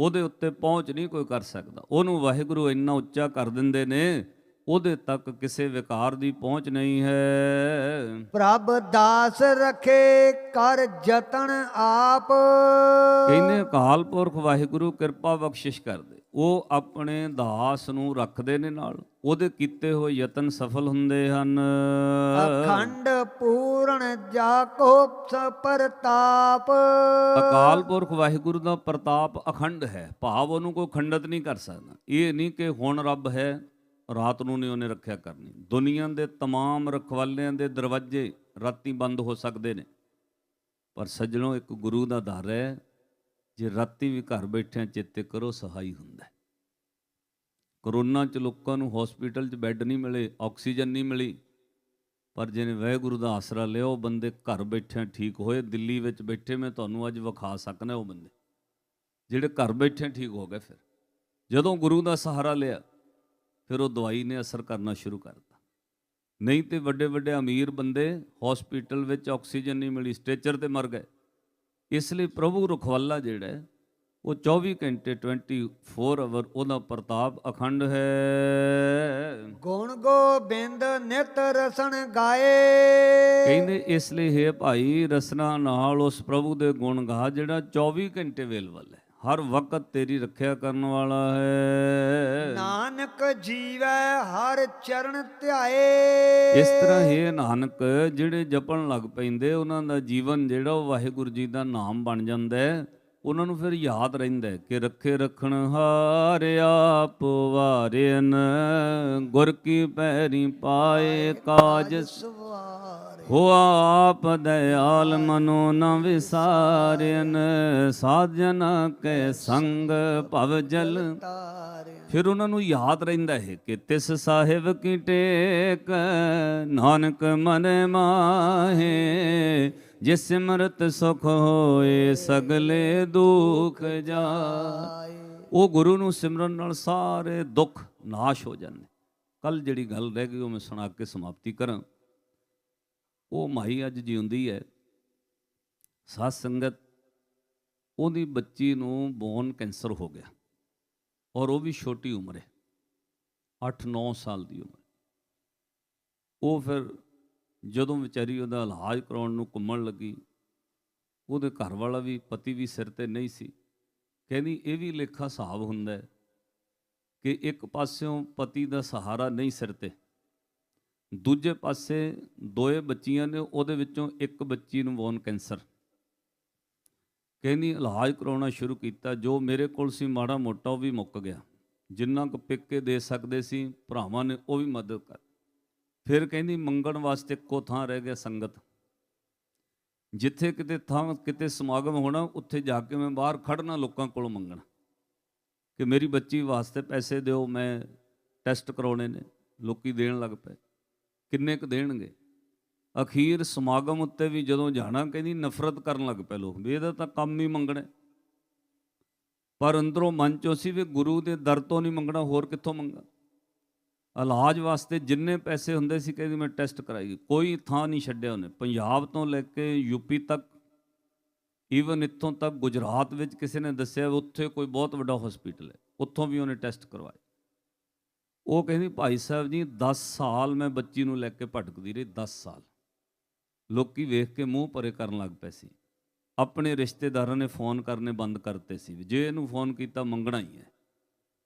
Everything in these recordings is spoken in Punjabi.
ਉਹਦੇ ਉੱਤੇ ਪਹੁੰਚ ਨਹੀਂ ਕੋਈ ਕਰ ਸਕਦਾ। ਉਹਨੂੰ ਵਾਹਿਗੁਰੂ ਇੰਨਾ ਉੱਚਾ ਕਰ ਦਿੰਦੇ ਨੇ ਉਹਦੇ ਤੱਕ ਕਿਸੇ ਵਿਕਾਰ ਦੀ ਪਹੁੰਚ ਨਹੀਂ ਹੈ। ਪ੍ਰਭ ਦਾਸ ਰਖੇ ਕਰ ਯਤਨ ਆਪ। ਕਹਿੰਦੇ ਅਕਾਲ ਪੁਰਖ ਵਾਹਿਗੁਰੂ ਕਿਰਪਾ ਬਖਸ਼ਿਸ਼ ਕਰਦੇ। ਉਹ ਆਪਣੇ ਦਾਸ ਨੂੰ ਰੱਖਦੇ ਨੇ ਨਾਲ। ਉਹਦੇ ਕੀਤੇ ਹੋਏ ਯਤਨ ਸਫਲ ਹੁੰਦੇ ਹਨ ਅਖੰਡ ਪੂਰਨ ਜਾ ਕੋ ਪ੍ਰਤਾਪ ਅਕਾਲ ਪੁਰਖ ਵਾਹਿਗੁਰੂ ਦਾ ਪ੍ਰਤਾਪ ਅਖੰਡ ਹੈ ਭਾਵ ਉਹਨੂੰ ਕੋਈ ਖੰਡਤ ਨਹੀਂ ਕਰ ਸਕਦਾ ਇਹ ਨਹੀਂ ਕਿ ਹੁਣ ਰੱਬ ਹੈ ਰਾਤ ਨੂੰ ਨਹੀਂ ਉਹਨੇ ਰੱਖਿਆ ਕਰਨੀ ਦੁਨੀਆ ਦੇ तमाम ਰਖਵਾਲਿਆਂ ਦੇ ਦਰਵਾਜ਼ੇ ਰਾਤੀ ਬੰਦ ਹੋ ਸਕਦੇ ਨੇ ਪਰ ਸੱਜਣੋ ਇੱਕ ਗੁਰੂ ਦਾ ਦਰ ਹੈ ਜੇ ਰਾਤੀ ਵੀ ਘਰ ਬੈਠਿਆਂ ਚਿੱਤੇ ਕਰੋ ਸਹਾਈ ਹੁੰਦਾ ਹੈ। ਕਰੋਨਾ ਚ ਲੋਕਾਂ ਨੂੰ ਹਸਪੀਟਲ 'ਚ ਬੈੱਡ ਨਹੀਂ ਮਿਲੇ ਆਕਸੀਜਨ ਨਹੀਂ ਮਿਲੀ, ਪਰ ਜਿਹਨੇ ਵਾਹਿਗੁਰੂ ਦਾ ਆਸਰਾ ਲਿਆ, ਉਹ ਬੰਦੇ ਘਰ ਬੈਠਿਆਂ ਠੀਕ ਹੋਏ, ਦਿੱਲੀ ਵਿੱਚ ਬੈਠੇ, ਮੈਂ ਤੁਹਾਨੂੰ ਅੱਜ ਵਿਖਾ ਸਕਦਾ ਉਹ ਬੰਦੇ। ਜਿਹੜੇ ਘਰ ਬੈਠੇ ਠੀਕ ਹੋ ਗਏ ਫਿਰ। ਜਦੋਂ ਗੁਰੂ ਦਾ ਸਹਾਰਾ ਲਿਆ, ਫਿਰ ਉਹ ਦਵਾਈ ਨੇ ਅਸਰ ਕਰਨਾ ਸ਼ੁਰੂ ਕਰ ਦਿੱਤਾ। ਨਹੀਂ ਤੇ ਵੱਡੇ ਵੱਡੇ ਅਮੀਰ ਬੰਦੇ ਹਸਪੀਟਲ ਵਿੱਚ ਆਕਸੀਜਨ ਨਹੀਂ ਮਿਲੀ ਸਟ੍ਰੈਚਰ ਤੇ ਮਰ ਗਏ। ਇਸ ਲਈ ਪ੍ਰਭੂ ਰਖਵਾਲਾ ਜਿਹੜਾ ਉਹ 24 ਘੰਟੇ 24 ਆਵਰ ਉਹਦਾ ਪ੍ਰਤਾਪ ਅਖੰਡ ਹੈ। ਗੁਣ ਗੋਬਿੰਦ ਨਿਤ ਰਸਣ ਗਾਏ। ਕਹਿੰਦੇ ਇਸ ਲਈ ਹੈ ਭਾਈ ਰਸਨਾ ਨਾਲ ਉਸ ਪ੍ਰਭੂ ਦੇ ਗੁਣ ਗਾ ਜਿਹੜਾ 24 ਘੰਟੇ ਵੇਲਵਲ ਹੈ। ਹਰ ਵਕਤ ਤੇਰੀ ਰੱਖਿਆ ਕਰਨ ਵਾਲਾ ਹੈ। ਨਾਨਕ ਜੀਵੈ ਹਰ ਚਰਨ ਧਿਆਏ। ਇਸ ਤਰ੍ਹਾਂ ਹੀ ਨਾਨਕ ਜਿਹੜੇ ਜਪਣ ਲੱਗ ਪੈਂਦੇ ਉਹਨਾਂ ਦਾ ਜੀਵਨ ਜਿਹੜਾ ਉਹ ਵਾਹਿਗੁਰੂ ਜੀ ਦਾ ਨਾਮ ਬਣ ਜਾਂਦਾ ਹੈ। ਉਹਨਾਂ ਨੂੰ ਫਿਰ ਯਾਦ ਰਹਿੰਦਾ ਕਿ ਰੱਖੇ ਰਖਣ ਹਾਰ ਆਪ ਵਾਰਿਨ ਗੁਰ ਕੀ ਪੈਰੀ ਪਾਏ ਕਾਜ ਸਵਾਰੇ। ਹੋ ਆਪ ਦਇਆਲ ਮਨੋ ਨ ਵਿਸਾਰਿਨ ਸਾਜਨ ਕੇ ਸੰਗ ਭਵ ਜਲ। ਤਾਰੇ ਫਿਰ ਉਹਨਾਂ ਨੂੰ ਯਾਦ ਰਹਿੰਦਾ ਹੈ ਕਿ ਤਿਸ ਸਾਹਿਬ ਕੀ ਟੇਕ ਨਾਨਕ ਮਨ ਮਾਹੇ, ਜਿਸ ਸਿਮਰਤ ਸੁਖ ਹੋਏ ਸਗਲੇ ਦੁਖ ਜਾਏ। ਉਹ ਗੁਰੂ ਨੂੰ ਸਿਮਰਨ ਨਾਲ ਸਾਰੇ ਦੁੱਖ ਨਾਸ਼ ਹੋ ਜਾਂਦੇ। ਕੱਲ ਜਿਹੜੀ ਗੱਲ ਰਹਿ ਗਈ, ਉਹ ਮੈਂ ਸੁਣਾ ਕੇ ਸਮਾਪਤੀ ਕਰਾਂ। ਉਹ ਮਾਈ ਅੱਜ ਜਿਉਂਦੀ ਹੈ। ਸਾਧ ਸੰਗਤ, ਉਹਦੀ ਬੱਚੀ ਨੂੰ ਬੋਨ ਕੈਂਸਰ ਹੋ ਗਿਆ। ਔਰ ਉਹ ਵੀ ਛੋਟੀ ਉਮਰ ਹੈ। 8-9 ਸਾਲ ਦੀ ਉਮਰ। ਉਹ ਫਿਰ ਜਦੋਂ ਵਿਚਾਰੀ ਉਹਦਾ ਇਲਾਜ ਕਰਾਉਣ ਨੂੰ ਘੁੰਮਣ ਲੱਗੀ, ਉਹਦੇ ਘਰ ਵਾਲਾ ਵੀ ਪਤੀ ਵੀ ਸਿਰ ਤੇ ਨਹੀਂ ਸੀ। ਕਹਿੰਦੀ, ਇਹ ਵੀ ਲੇਖਾ ਹਿਸਾਬ ਹੁੰਦਾ ਹੈ ਕਿ ਇੱਕ ਪਾਸਿਓਂ ਪਤੀ ਦਾ ਸਹਾਰਾ ਨਹੀਂ ਸਿਰ ਤੇ, ਦੂਜੇ ਪਾਸੇ ਦੋਏ ਬੱਚੀਆਂ ਨੇ ਉਹਦੇ ਵਿੱਚੋਂ ਇੱਕ ਬੱਚੀ ਨੂੰ ਬੋਨ ਕੈਂਸਰ। ਕਹਿੰਦੀ, ਇਲਾਜ ਕਰਾਉਣਾ ਸ਼ੁਰੂ ਕੀਤਾ, ਜੋ ਮੇਰੇ ਕੋਲ ਸੀ, ਮਾੜਾ ਮੋਟਾ ਉਹ ਵੀ ਮੁੱਕ ਗਿਆ। ਜਿੰਨਾ ਕੁ ਪਿੱਕ ਕੇ ਦੇ ਸਕਦੇ ਸੀ, ਭਰਾਵਾਂ ਨੇ ਉਹ ਵੀ ਮਦਦ ਕਰ। ਫਿਰ ਕਹਿੰਦੀ, ਮੰਗਣ ਵਾਸਤੇ ਇੱਕੋ ਥਾਂ ਰਹਿ ਗਿਆ ਸੰਗਤ। ਜਿੱਥੇ ਕਿਤੇ ਥਾਂ, ਕਿਤੇ ਸਮਾਗਮ ਹੋਣਾ, ਉੱਥੇ ਜਾ ਕੇ ਮੈਂ ਬਾਹਰ ਖੜਨਾ ਲੋਕਾਂ ਕੋਲੋਂ ਮੰਗਣਾ। ਕਿ ਮੇਰੀ ਬੱਚੀ ਵਾਸਤੇ ਪੈਸੇ ਦਿਓ, ਮੈਂ ਟੈਸਟ ਕਰਾਉਣੇ ਨੇ, ਲੋਕੀ ਦੇਣ ਲੱਗ ਪਏ। ਕਿੰਨੇ ਕੁ ਦੇਣਗੇ? ਅਖੀਰ ਸਮਾਗਮ ਉੱਤੇ ਵੀ ਜਦੋਂ ਜਾਣਾ, ਕਹਿੰਦੀ ਨਫ਼ਰਤ ਕਰਨ ਲੱਗ ਪਏ ਲੋਕ, ਵੀ ਇਹਦਾ ਤਾਂ ਕੰਮ ਹੀ ਮੰਗਣਾ ਪਰ ਅੰਦਰੋਂ ਮਨ ਚੋਂ ਸੀ ਵੀ ਗੁਰੂ ਦੇ ਦਰ ਤੋਂ ਨਹੀਂ ਮੰਗਣਾ, ਹੋਰ ਕਿੱਥੋਂ ਮੰਗਾ? ਇਲਾਜ ਵਾਸਤੇ ਜਿੰਨੇ ਪੈਸੇ ਹੁੰਦੇ ਸੀ, ਕਹਿੰਦੀ ਮੈਂ ਟੈਸਟ ਕਰਾਈ, ਕੋਈ ਥਾਂ ਨਹੀਂ ਛੱਡਿਆ ਉਹਨੇ। ਪੰਜਾਬ ਤੋਂ ਲੈ ਕੇ ਯੂਪੀ ਤੱਕ ਈਵਨ ਇੱਥੋਂ ਤੱਕ ਗੁਜਰਾਤ ਵਿੱਚ ਕਿਸੇ ਨੇ ਦੱਸਿਆ ਉੱਥੇ ਕੋਈ ਬਹੁਤ ਵੱਡਾ ਹਸਪੀਟਲ ਹੈ, ਉੱਥੋਂ ਵੀ ਉਹਨੇ ਟੈਸਟ ਕਰਵਾਏ। ਉਹ ਕਹਿੰਦੀ, ਭਾਈ ਸਾਹਿਬ ਜੀ 10 ਸਾਲ ਮੈਂ ਬੱਚੀ ਨੂੰ ਲੈ ਕੇ ਭਟਕਦੀ ਰਹੀ 10 ਸਾਲ। ਲੋਕੀ ਵੇਖ ਕੇ ਮੂੰਹ ਪਰੇ ਕਰਨ ਲੱਗ ਪਏ ਸੀ। ਆਪਣੇ ਰਿਸ਼ਤੇਦਾਰਾਂ ਨੇ ਫੋਨ ਕਰਨੇ ਬੰਦ ਕਰਤੇ ਸੀ। ਵੀ ਜੇ ਇਹਨੂੰ ਫੋਨ ਕੀਤਾ, ਮੰਗਣਾ ਹੀ ਹੈ।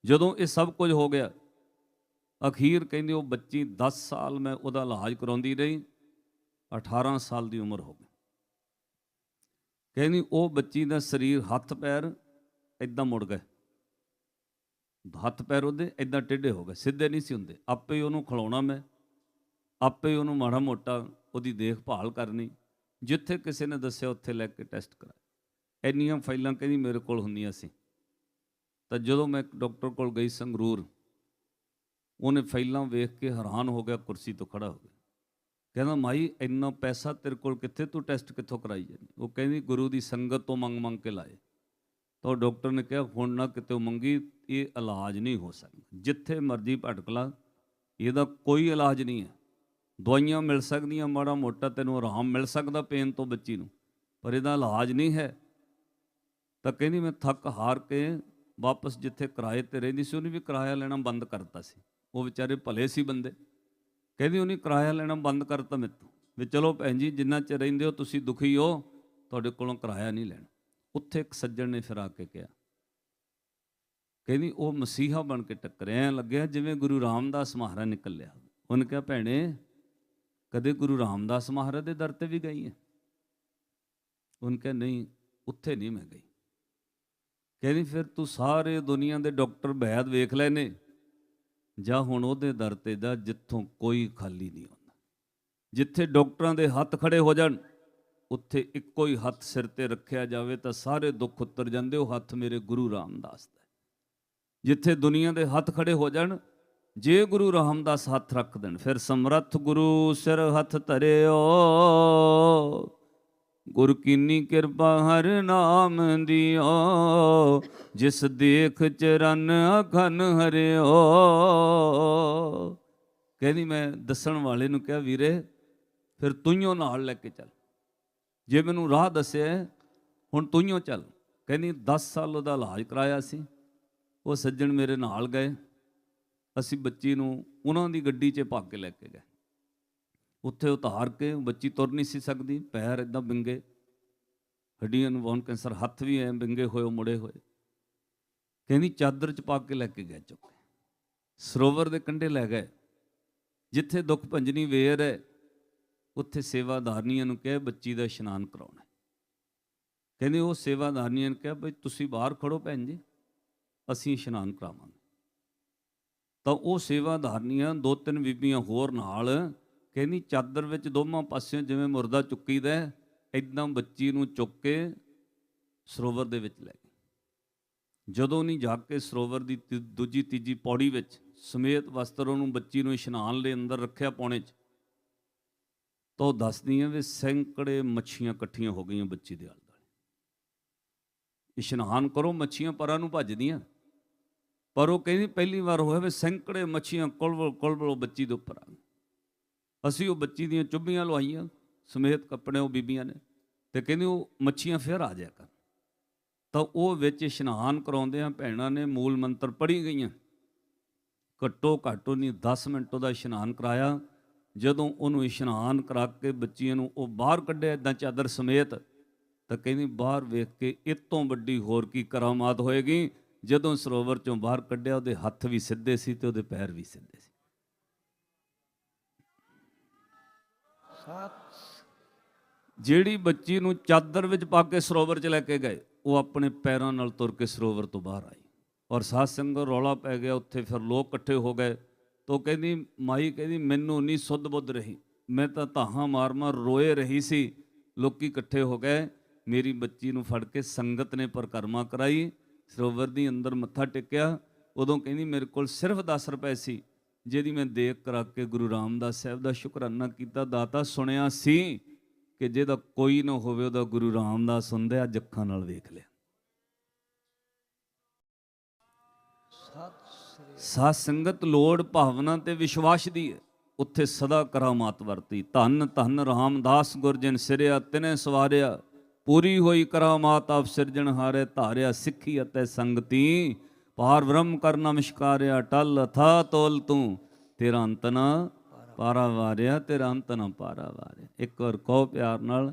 ਜਦੋਂ ਇਹ ਸਭ ਕੁਝ ਹੋ ਗਿਆ, ਅਖੀਰ ਕਹਿੰਦੇ ਉਹ ਬੱਚੀ 10 ਸਾਲ ਮੈਂ ਉਹਦਾ ਇਲਾਜ ਕਰਾਉਂਦੀ ਰਹੀ 18 ਸਾਲ ਦੀ ਉਮਰ ਹੋ ਗਈ। ਕਹਿੰਦੀ ਉਹ ਬੱਚੀ ਦਾ ਸਰੀਰ ਹੱਥ ਪੈਰ ਇਦਾਂ ਮੁੜ ਗਏ। ਹੱਥ ਪੈਰ ਉਹਦੇ ਇਦਾਂ ਟੇਢੇ ਹੋ ਗਏ। ਸਿੱਧੇ ਨਹੀਂ ਸੀ ਹੁੰਦੇ। ਆਪੇ ਉਹਨੂੰ ਖਿਲਾਉਣਾ ਮੈਂ। ਆਪੇ ਉਹਨੂੰ ਮਾੜਾ ਮੋਟਾ ਉਹਦੀ ਦੇਖਭਾਲ ਕਰਨੀ, ਜਿੱਥੇ ਕਿਸੇ ਨੇ ਦੱਸਿਆ ਉੱਥੇ ਲੈ ਕੇ ਟੈਸਟ ਕਰਾਇਆ ਇੰਨੀਆਂ ਫਾਈਲਾਂ ਕਹਿੰਦੀ ਮੇਰੇ ਕੋਲ ਹੁੰਦੀਆਂ ਸੀ। ਤਾਂ ਜਦੋਂ ਮੈਂ ਇੱਕ ਡਾਕਟਰ ਕੋਲ ਗਈ ਸੰਗਰੂਰ, ਉਹਨੇ ਫਾਈਲਾਂ ਵੇਖ ਕੇ ਹੈਰਾਨ ਹੋ ਗਿਆ, ਕੁਰਸੀ ਤੋਂ ਖੜਾ ਹੋ ਗਿਆ। ਕਹਿੰਦਾ, ਮਾਈ, ਇੰਨਾ ਪੈਸਾ ਤੇਰੇ ਕੋਲ ਕਿੱਥੇ? ਤੂੰ ਟੈਸਟ ਕਿੱਥੋਂ ਕਰਾਈ ਜਾਂਦੀ ਉਹ ਕਹਿੰਦੀ, ਗੁਰੂ ਦੀ ਸੰਗਤ ਤੋਂ ਮੰਗ ਮੰਗ ਕੇ ਲਾਏ। ਤਾਂ ਉਹ ਡਾਕਟਰ ਨੇ ਕਿਹਾ, ਹੁਣ ਨਾ ਕਿਤੇ ਮੰਗੀ, ਇਹ ਇਲਾਜ ਨਹੀਂ ਹੋ ਸਕਦਾ। ਜਿੱਥੇ ਮਰਜ਼ੀ ਭਟਕ ਲਾ, ਇਹਦਾ ਕੋਈ ਇਲਾਜ ਨਹੀਂ ਹੈ। ਦਵਾਈਆਂ ਮਿਲ ਸਕਦੀਆਂ, ਮਾੜਾ ਮੋਟਾ ਤੈਨੂੰ ਆਰਾਮ ਮਿਲ ਸਕਦਾ ਪੇਨ ਤੋਂ ਬੱਚੀ ਨੂੰ, ਪਰ ਇਹਦਾ ਇਲਾਜ ਨਹੀਂ ਹੈ। ਤਾਂ ਕਹਿੰਦੀ ਮੈਂ ਥੱਕ ਹਾਰ ਕੇ ਵਾਪਸ ਜਿੱਥੇ ਕਿਰਾਏ ਤੇ ਰਹਿੰਦੀ ਸੀ, ਉਹਨੇ ਵੀ ਕਿਰਾਇਆ ਲੈਣਾ ਬੰਦ ਕਰਤਾ ਸੀ। ਉਹ ਵਿਚਾਰੇ ਭਲੇ ਸੀ ਬੰਦੇ। ਕਹਿੰਦੀ ਉਹਨੇ ਕਿਰਾਇਆ ਲੈਣਾ ਬੰਦ ਕਰਤਾ ਮੇਤੋਂ। ਵੀ ਚਲੋ ਭੈਣ ਜੀ, ਜਿੰਨਾ ਚਿਰ ਰਹਿੰਦੇ ਹੋ, ਤੁਸੀਂ ਦੁਖੀ ਹੋ, ਤੁਹਾਡੇ ਕੋਲੋਂ ਕਿਰਾਇਆ ਨਹੀਂ ਲੈਣਾ। ਉੱਥੇ ਇੱਕ ਸੱਜਣ ਨੇ ਫਿਰ ਆ ਕੇ ਕਿਹਾ। ਕਹਿੰਦੀ ਉਹ ਮਸੀਹਾ ਬਣ ਕੇ ਟੱਕਰਿਆ ਲੱਗਿਆ, ਜਿਵੇਂ ਗੁਰੂ ਰਾਮਦਾਸ ਮਹਾਰਾਜ ਨਿਕਲਿਆ ਉਹਨੇ ਕਿਹਾ, ਭੈਣੇ ਕਦੇ ਗੁਰੂ ਰਾਮਦਾਸ ਮਹਾਰਾਜ ਦੇ ਦਰ ਤੇ ਵੀ ਗਈ ਹੈ? ਉਹਨੇ ਕਿਹਾ, ਨਹੀਂ, ਉੱਥੇ ਨਹੀਂ ਮੈਂ ਗਈ। ਕਹਿੰਦੀ, ਫਿਰ ਤੂੰ ਸਾਰੇ ਦੁਨੀਆ ਦੇ ਡਾਕਟਰ ਵੈਦ ਵੇਖ ਲਏ ਨੇ ਜਾਂ ਹੁਣ ਉਹਦੇ ਦਰ ਤੇ ਦਾ ਜਿੱਥੋਂ ਕੋਈ ਖਾਲੀ ਨਹੀਂ ਹੁੰਦਾ। ਜਿੱਥੇ ਡਾਕਟਰਾਂ ਦੇ ਹੱਥ ਖੜੇ ਹੋ ਜਾਣ, ਉੱਥੇ ਇੱਕੋ ਹੀ ਹੱਥ ਸਿਰ ਤੇ ਰੱਖਿਆ ਜਾਵੇ, ਤਾਂ ਸਾਰੇ ਦੁੱਖ ਉਤਰ ਜਾਂਦੇ, ਉਹ ਹੱਥ ਮੇਰੇ ਗੁਰੂ ਰਾਮਦਾਸ ਦਾ ਜਿੱਥੇ ਦੁਨੀਆ ਦੇ ਹੱਥ ਖੜੇ ਹੋ ਜਾਣ ਜੇ ਗੁਰੂ ਰਾਮਦਾਸ ਹੱਥ ਰੱਖ ਦੇਣ, ਫਿਰ ਸਮਰੱਥ ਗੁਰੂ ਸਿਰ ਹੱਥ ਧਰਿਓ। ਗੁਰ ਕੀਨੀ ਕਿਰਪਾ ਹਰ ਨਾਮ ਦਿਓ, ਜਿਸ ਦੇਖ ਚਰਨ ਅਖਨ ਹਰਿਓ। ਕਹਿੰਦੀ ਮੈਂ ਦੱਸਣ ਵਾਲੇ ਨੂੰ ਕਿਹਾ, ਵੀਰੇ, ਫਿਰ ਤੂਈਓ ਨਾਲ ਲੈ ਕੇ ਚੱਲ। ਜੇ ਮੈਨੂੰ ਰਾਹ ਦੱਸਿਆ ਹੁਣ ਤੂਈਓ ਚੱਲ। ਕਹਿੰਦੀ 10 ਸਾਲ ਉਹਦਾ ਇਲਾਜ ਕਰਾਇਆ ਸੀ। ਉਹ ਸੱਜਣ ਮੇਰੇ ਨਾਲ ਗਏ। ਅਸੀਂ ਬੱਚੀ ਨੂੰ ਉਹਨਾਂ ਦੀ ਗੱਡੀ 'ਚ ਪਾ ਕੇ ਲੈ ਕੇ ਗਏ। ਉੱਥੇ ਉਤਾਰ ਕੇ ਬੱਚੀ ਤੁਰ ਨਹੀਂ ਸੀ ਸਕਦੀ, ਪੈਰ ਇਦਾਂ ਬਿੰਗੇ। ਹੱਡੀਆਂ ਨੂੰ ਬੋਨ ਕੈਂਸਰ, ਹੱਥ ਵੀ ਐ ਬਿੰਗੇ ਹੋਏ, ਮੁੜੇ ਹੋਏ। ਕਹਿੰਦੀ ਚਾਦਰ 'ਚ ਪਾ ਕੇ ਲੈ ਕੇ ਗਏ ਚੁੱਕ ਸਰੋਵਰ ਦੇ ਕੰਢੇ ਲੈ ਗਏ। ਜਿੱਥੇ ਦੁੱਖ ਭੰਜਨੀ ਵੇਰ ਹੈ, ਉੱਥੇ ਸੇਵਾਦਾਰਨੀਆਂ ਨੂੰ ਕਿਹਾ, ਬੱਚੀ ਦਾ ਇਸ਼ਨਾਨ ਕਰਾਉਣਾ ਹੈ। ਕਹਿੰਦੇ ਉਹ ਸੇਵਾਦਾਰਨੀਆਂ ਨੇ ਕਿਹਾ, ਬਈ ਤੁਸੀਂ ਬਾਹਰ ਖੜੋ ਭੈਣ ਜੀ, ਅਸੀਂ ਇਸ਼ਨਾਨ ਕਰਾਵਾਂਗੇ। ਤਾਂ ਉਹ ਸੇਵਾਦਾਰਨੀਆਂ ਦੋ ਤਿੰਨ ਬੀਬੀਆਂ ਹੋਰ ਨਾਲ ਕਹਿੰਦੀ ਚਾਦਰ ਵਿੱਚ ਦੋਵਾਂ ਪਾਸਿਓਂ ਜਿਵੇਂ ਮੁਰਦਾ ਚੁੱਕੀਦਾ ਹੈ, ਬੱਚੀ ਨੂੰ ਚੁੱਕ ਕੇ ਸਰੋਵਰ ਦੇ ਵਿੱਚ ਲੈ ਗਏ ਜਦੋਂ ਨਹੀਂ ਜਾ ਕੇ ਸਰੋਵਰ ਦੀ ਤੀ- ਦੂਜੀ ਤੀਜੀ ਪੌੜੀ ਵਿੱਚ ਸਮੇਤ ਵਸਤਰ ਉਹਨੂੰ ਬੱਚੀ ਨੂੰ ਇਸ਼ਨਾਨ ਲਈ ਅੰਦਰ ਰੱਖਿਆ ਪੌਣੇ 'ਚ ਤਾਂ ਉਹ ਦੱਸਦੀਆਂ ਵੀ ਸੈਂਕੜੇ ਮੱਛੀਆਂ ਇਕੱਠੀਆਂ ਹੋ ਗਈਆਂ ਬੱਚੀ ਦੇ ਆਲੇ ਦੁਆਲੇ। ਇਸ਼ਨਾਨ ਕਰੋ ਮੱਛੀਆਂ ਪਰਾਂ ਨੂੰ ਭੱਜਦੀਆਂ। ਪਰ ਉਹ ਕਹਿੰਦੀ ਪਹਿਲੀ ਵਾਰ ਹੋਇਆ ਵੀ ਸੈਂਕੜੇ ਮੱਛੀਆਂ ਕੁਲਵਲ ਕੁਲਵਲ ਬੱਚੀ ਦੇ ਉੱਪਰ ਆ ਗਈਆਂ। ਅਸੀਂ ਉਹ ਬੱਚੀ ਦੀਆਂ ਚੁੱਭੀਆਂ ਲਵਾਈਆਂ ਸਮੇਤ ਕੱਪੜੇ ਉਹ ਬੀਬੀਆਂ ਨੇ ਤੇ ਕਹਿੰਦੀ ਉਹ ਮੱਛੀਆਂ ਫਿਰ ਆ ਜਾਇਆ ਕਰ। ਤਾਂ ਉਹ ਵਿੱਚ ਇਸ਼ਨਾਨ ਕਰਾਉਂਦੇ ਆ, ਭੈਣਾਂ ਨੇ ਮੂਲ ਮੰਤਰ ਪੜ੍ਹੀ ਗਈਆਂ। ਘੱਟੋ ਘੱਟ ਉਹਨੇ 10 ਮਿੰਟ ਉਹਦਾ ਇਸ਼ਨਾਨ ਕਰਾਇਆ। ਜਦੋਂ ਉਹਨੂੰ ਇਸ਼ਨਾਨ ਕਰਾ ਕੇ ਬੱਚੀਆਂ ਨੂੰ ਉਹ ਬਾਹਰ ਕੱਢਿਆ ਇਦਾਂ ਚਾਦਰ ਸਮੇਤ, ਤਾਂ ਕਹਿੰਦੀ ਬਾਹਰ ਵੇਖ ਕੇ ਇਹ ਤੋਂ ਵੱਡੀ ਹੋਰ ਕੀ ਕਰਾਮਾਤ ਹੋਏਗੀ? ਜਦੋਂ ਸਰੋਵਰ ਚੋਂ ਬਾਹਰ ਕੱਢਿਆ, ਉਹਦੇ ਹੱਥ ਵੀ ਸਿੱਧੇ ਸੀ ਤੇ ਉਹਦੇ ਪੈਰ ਵੀ ਸਿੱਧੇ ਸੀ। ਜਿਹੜੀ ਬੱਚੀ ਨੂੰ ਚਾਦਰ ਵਿੱਚ ਪਾ ਕੇ ਸਰੋਵਰ 'ਚ ਲੈ ਕੇ ਗਏ, ਉਹ ਆਪਣੇ ਪੈਰਾਂ ਨਾਲ ਤੁਰ ਕੇ ਸਰੋਵਰ ਤੋਂ ਬਾਹਰ ਆਈ। ਔਰ ਸਾਧ ਸੰਗਤ ਰੌਲਾ ਪੈ ਗਿਆ, ਉੱਥੇ ਫਿਰ ਲੋਕ ਇਕੱਠੇ ਹੋ ਗਏ। ਤੋ ਕਹਿੰਦੀ, ਮਾਈ ਕਹਿੰਦੀ, ਮੈਨੂੰ ਨਹੀਂ ਸੁੱਧ ਬੁੱਧ ਰਹੀ। ਮੈਂ ਤਾਂ ਧਾਹਾਂ ਮਾਰ ਮਾਰ ਰੋਏ ਰਹੀ ਸੀ। ਲੋਕੀ ਇਕੱਠੇ ਹੋ ਗਏ। ਮੇਰੀ ਬੱਚੀ ਨੂੰ ਫੜ ਕੇ ਸੰਗਤ ਨੇ ਪਰਕਰਮਾ ਕਰਾਈ। ਸਰੋਵਰ ਦੀ ਅੰਦਰ ਮੱਥਾ ਟੇਕਿਆ, ਉਦੋਂ ਕਹਿੰਦੀ, ਮੇਰੇ ਕੋਲ ਸਿਰਫ 10 ਰੁਪਏ ਸੀ, ਜਿਹਦੀ ਮੈਂ ਦੇਖ ਕਰਾ ਕੇ ਗੁਰੂ ਰਾਮਦਾਸ ਸਾਹਿਬ ਦਾ ਸ਼ੁਕਰਾਨਾ ਕੀਤਾ। ਦਾਤਾ ਸੁਣਿਆ ਸੀ ਕਿ ਜਿਹਦਾ ਕੋਈ ਨਾ ਹੋਵੇ, ਉਹਦਾ ਗੁਰੂ ਰਾਮਦਾਸ ਹੁੰਦਾ, ਅੱਜ ਅੱਖਾਂ ਨਾਲ ਵੇਖ ਲਿਆ। ਸਤ ਸੰਗਤ ਲੋੜ ਭਾਵਨਾ ਤੇ ਵਿਸ਼ਵਾਸ ਦੀ ਹੈ। ਉੱਥੇ ਸਦਾ ਕਰਾਮਾਤ ਵਰਤੀ। ਧੰਨ ਧੰਨ ਰਾਮਦਾਸ ਗੁਰਜਨ ਸਿਰਿਆ, ਤਿਨੇ ਸਵਾਰਿਆ। ਪੂਰੀ ਹੋਈ ਕਰਾਮਾਤ ਆਪ ਸਿਰਜਣ ਹਾਰੇ ਧਾਰਿਆ ਸਿੱਖੀ ਅਤੇ ਸੰਗਤੀ। ਪਾਰ ਬ੍ਰਹਮ ਕਰਨਾ ਨਮਸਕਾਰਿਆ, ਟਲ ਥਾ ਤੋਲ ਤੂੰ। ਤੇਰਾ ਅੰਤ ਨਾ ਪਾਰਾ ਵਾਰਿਆ ਤੇਰਾ ਅੰਤ ਨਾ ਪਾਰਾ ਵਾਰਿਆ ਇੱਕ ਵਾਰ ਕਹੋ ਪਿਆਰ ਨਾਲ,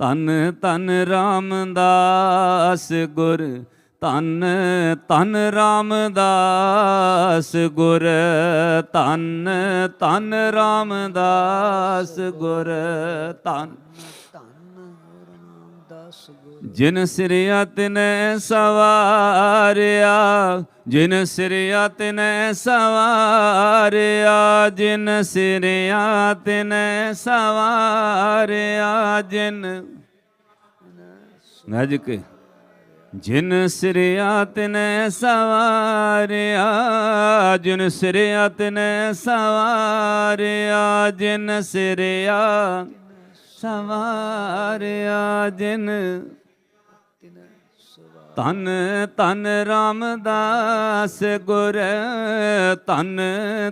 ਧੰਨ ਧੰਨ ਰਾਮਦਾਸ ਗੁਰ, ਧੰਨ ਧੰਨ ਰਾਮਦਾਸ ਗੁਰ, ਧੰਨ ਧੰਨ ਰਾਮਦਾਸ ਗੁਰ, ਧੰਨ। ਜਿਨ ਸਿਰਿਆ ਤਿਨੈ ਸਵਾਰਿਆ, ਜਿਨ ਸਿਰਿਆ ਤਿਨੈ ਸਵਾਰਿਆ, ਜਿਨ ਸਿਰਿਆ ਤਿਨੈ ਸਵਾਰਿਆ, ਜਿਨ ਗੱਜ ਕੇ ਜਿਨ ਸਿਰਿਆ ਤਿਨੈ ਸਵਾਰਿਆ, ਜਿਨ ਸਿਰਿਆ ਤਿਨੈ ਸਵਾਰਿਆ, ਜਿਨ ਸਿਰਿਆ ਸੰਵਾਰਿਆ ਜਿਨ ਧਨ, ਧੰਨ ਰਾਮਦਾਸ ਗੁਰ, ਧੰਨ,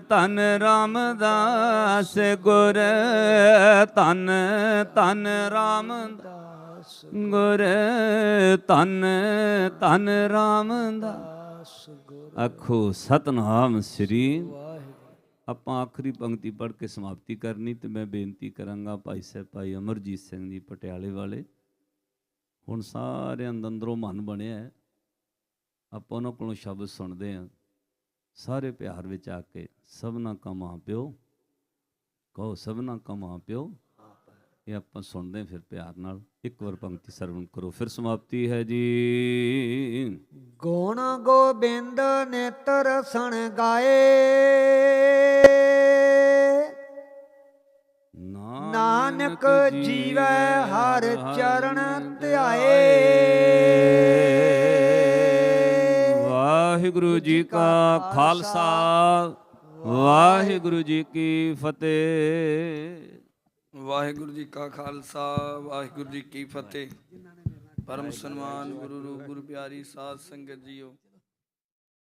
ਧਨ ਰਾਮਦਾਸ ਗੁਰ, ਧਨ, ਧੰਨ ਰਾਮਦਾਸ ਦਾਸ ਗੁਰ, ਧਨ, ਧੰਨ ਰਾਮਦਾਸ ਆਖੋ ਸਤਨਾਮ ਸ੍ਰੀ ਵਾਹਿਗੁਰੂ ਆਪਾਂ ਆਖਰੀ ਪੰਕਤੀ ਪੜ੍ਹ ਕੇ ਸਮਾਪਤੀ ਕਰਨੀ ਤੇ ਮੈਂ ਬੇਨਤੀ ਕਰਾਂਗਾ ਭਾਈ ਸਾਹਿਬ, ਭਾਈ ਅਮਰਜੀਤ ਸਿੰਘ ਜੀ ਪਟਿਆਲੇ ਵਾਲੇ। ਹੁਣ ਸਾਰਿਆਂ ਦੇ ਅੰਦਰੋਂ ਮਨ ਬਣਿਆ ਹੈ। ਆਪਾਂ ਉਹਨਾਂ ਕੋਲੋਂ ਸ਼ਬਦ ਸੁਣਦੇ ਆਂ ਸਾਰੇ ਪਿਆਰ ਵਿੱਚ ਆ ਕੇ ਸਭਨਾ ਕਾ ਮਾਂ ਪਿਓ, ਕਹੋ ਸਭਨਾ ਕਾ ਮਾਂ ਪਿਓ। ਇਹ ਆਪਾਂ ਸੁਣਦੇ ਫਿਰ ਪਿਆਰ ਨਾਲ। ਇੱਕ ਵਾਰ ਪੰਕਤੀ ਸਰਵਣ ਕਰੋ ਫਿਰ ਸਮਾਪਤੀ ਹੈ ਜੀ। ਗੁਣ ਗੋਬਿੰਦ ਨੇਤਰ ਸਣ ਗਾਏ। ਨਾਨਕ ਜੀਵੈ ਹਰ ਚਰਨ ਧਿਆਏ। ਵਾਹਿਗੁਰੂ ਜੀ ਕਾ ਖਾਲਸਾ। ਵਾਹਿਗੁਰੂ ਜੀ ਕੀ ਫਤਿਹ। ਵਾਹਿਗੁਰੂ ਜੀ ਕਾ ਖਾਲਸਾ, ਵਾਹਿਗੁਰੂ ਜੀ ਕੀ ਫਤਿਹ। ਪਰਮ ਸਨਮਾਨ ਗੁਰੂ ਰੂਪ ਗੁਰੂ ਪਿਆਰੀ ਸਾਧ ਸੰਗਤ ਜੀਓ।